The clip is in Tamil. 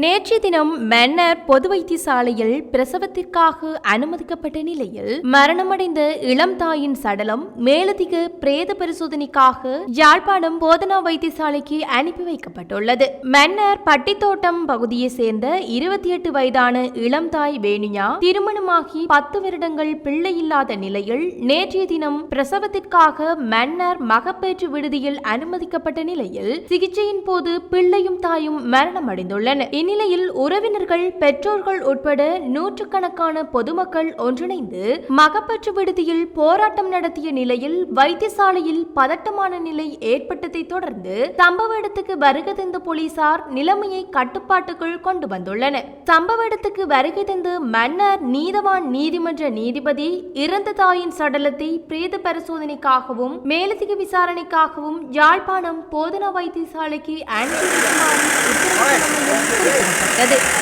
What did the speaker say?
நேற்றைய தினம் மன்னர் பொது வைத்தியசாலையில் பிரசவத்திற்காக அனுமதிக்கப்பட்ட நிலையில் மரணமடைந்த இளம் தாயின் சடலம் மேலதிக பிரேத பரிசோதனைக்காக யாழ்ப்பாணம் போதனா வைத்தியசாலைக்கு அனுப்பி வைக்கப்பட்டுள்ளது. மன்னர் பட்டித்தோட்டம் பகுதியை சேர்ந்த இருபத்தி எட்டு வயதான இளம் தாய் வேணுயா திருமணமாகி பத்து வருடங்கள் பிள்ளை இல்லாத நிலையில் நேற்றைய தினம் பிரசவத்திற்காக மன்னர் மகப்பேற்று விடுதியில் அனுமதிக்கப்பட்ட நிலையில் சிகிச்சையின் போது பிள்ளையும் தாயும் மரணமடைந்துள்ளனர். இந்நிலையில் உறவினர்கள் பெற்றோர்கள் உட்பட நூற்றுக்கணக்கான பொதுமக்கள் ஒன்றிணைந்து மகப்பற்று விடுதியில் போராட்டம் நடத்திய நிலையில் வைத்தியசாலையில் பதட்டமான நிலை ஏற்பட்டதை தொடர்ந்து சம்பவ இடத்துக்கு வருகை தந்த போலீசார் நிலைமையை கட்டுப்பாட்டுக்குள் கொண்டு வந்துள்ளனர். சம்பவ இடத்துக்கு வருகை தந்து மன்னர் நீதவான் நீதிமன்ற நீதிபதி இறந்த தாயின் சடலத்தை பிரேத பரிசோதனைக்காகவும் மேலதிக விசாரணைக்காகவும் யாழ்ப்பாணம் போதனா வைத்தியசாலைக்கு அனுப்பி Adik.